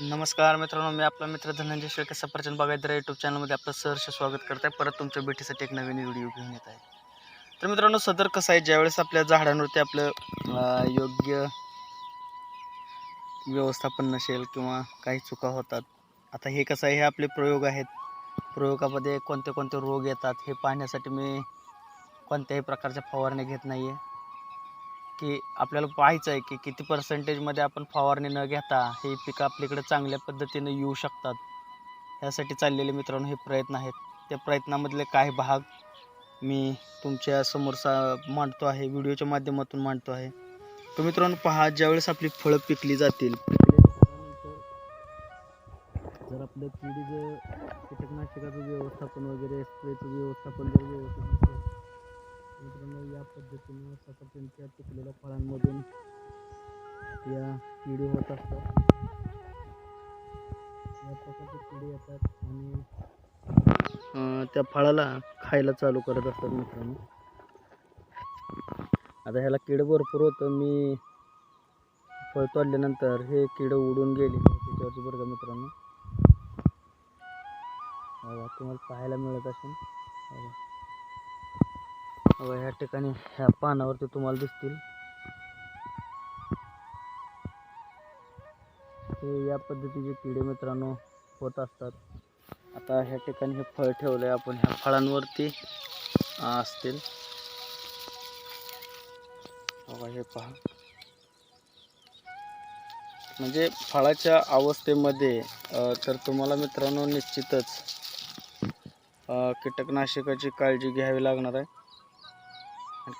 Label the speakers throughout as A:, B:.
A: नमस्कार मित्रांनो मी आपला मित्र धनंजय शेळके सफरचंद बागायतदार यूट्यूब चॅनलमध्ये आपलं सहर्ष स्वागत करत आहे परत तुमच्या भेटीसाठी एक नवीन व्हिडिओ घेऊन येत आहे. तर मित्रांनो सदर कसं आहे? ज्यावेळेस आपल्या झाडांवरती आपलं योग्य व्यवस्थापन नसेल किंवा काही चुका होतात आता हे कसं आहे? हे आपले प्रयोग आहेत. प्रयोगामध्ये कोणते कोणते रोग येतात हे पाहण्यासाठी मी कोणत्याही प्रकारच्या फवारणी घेत नाही आहे की आपल्याला पाहायचं आहे की किती पर्सेंटेजमध्ये आपण फवारणी न घेता हे पिकं आपल्याकडे चांगल्या पद्धतीने येऊ शकतात. ह्यासाठी चाललेले मित्रांनो हे प्रयत्न आहेत. त्या प्रयत्नामधले काही भाग मी तुमच्यासमोर सा मांडतो आहे. व्हिडिओच्या माध्यमातून मांडतो आहे. तर मित्रांनो पहा ज्यावेळेस आपली फळं पिकली जातील जर आपलं किडीचं कीटकनाशकाचं व्यवस्थापन वगैरे स्प्रेचं व्यवस्थापन जर व्यवस्थापन मित्रांनो या पद्धतीने सफरचंदच्या पिकलेल्या फळांमधून या किडी होत असतात. या प्रकारचे किडे येतात आणि त्या फळाला खायला चालू करत असतात मित्रांनो. आता ह्याला किड भरपूर होतं. मी फळ तोडल्यानंतर हे किडं उडून गेली. ह्या ठिकाणी ह्या पानावरती तुम्हाला दिसतील. हे या पद्धतीचे किडे मित्रांनो होत असतात. आता ह्या ठिकाणी हे फळ ठेवलं आहे आपण. ह्या फळांवरती असतील. हे पहा. म्हणजे फळाच्या अवस्थेमध्ये तर तुम्हाला मित्रांनो निश्चितच कीटकनाशकाची काळजी घ्यावी लागणार आहे.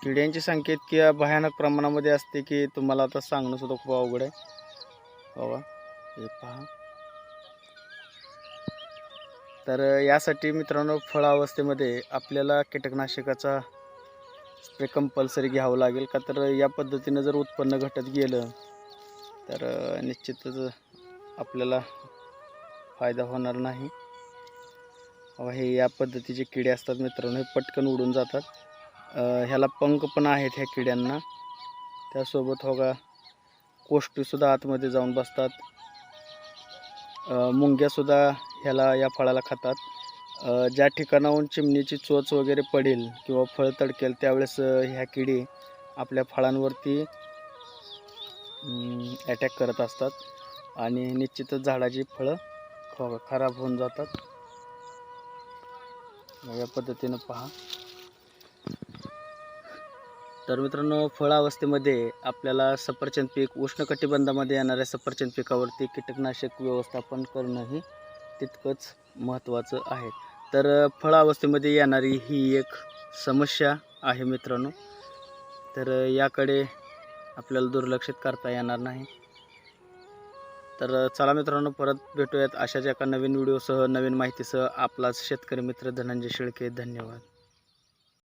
A: किड्यांची संख्या इतकी भयानक प्रमाणामध्ये असते की तुम्हाला आता सांगणं सुद्धा खूप अवघड आहे. बाबा हे पहा. तर यासाठी मित्रांनो फळ अवस्थेमध्ये आपल्याला कीटकनाशकाचा स्प्रे कंपल्सरी घ्यावं लागेल का? तर या पद्धतीनं जर उत्पन्न घटत गेलं तर निश्चितच आपल्याला फायदा होणार नाही. हे या पद्धतीचे किडे असतात मित्रांनो हे पटकन उडून जातात. ह्याला पंख पण आहेत ह्या किड्यांना. त्यासोबत हो का कोष्टीसुद्धा आतमध्ये जाऊन बसतात. मुंग्यासुद्धा ह्याला या फळाला खातात. ज्या ठिकाणाहून चिमणीची चोच वगैरे पडेल किंवा फळ तडकेल त्यावेळेस ह्या किडी आपल्या फळांवरती अटॅक करत असतात. आणि निश्चितच झाडाची फळं हो खराब होऊन जातात. या पद्धतीनं पहा. तर मित्रांनो फळ अवस्थेमध्ये आपल्याला सफरचंद पीक उष्णकटिबंधामध्ये येणाऱ्या सफरचंद पिकावरती कीटकनाशक व्यवस्थापन करणंही तितकंच महत्त्वाचं आहे. तर फळ अवस्थेमध्ये येणारी ही एक समस्या आहे मित्रांनो. तर याकडे आपल्याला दुर्लक्षित करता येणार नाही. तर चला मित्रांनो परत भेटूयात अशाच एका नवीन व्हिडिओसह नवीन माहितीसह. आपलाच शेतकरी मित्र धनंजय शेळके. धन्यवाद.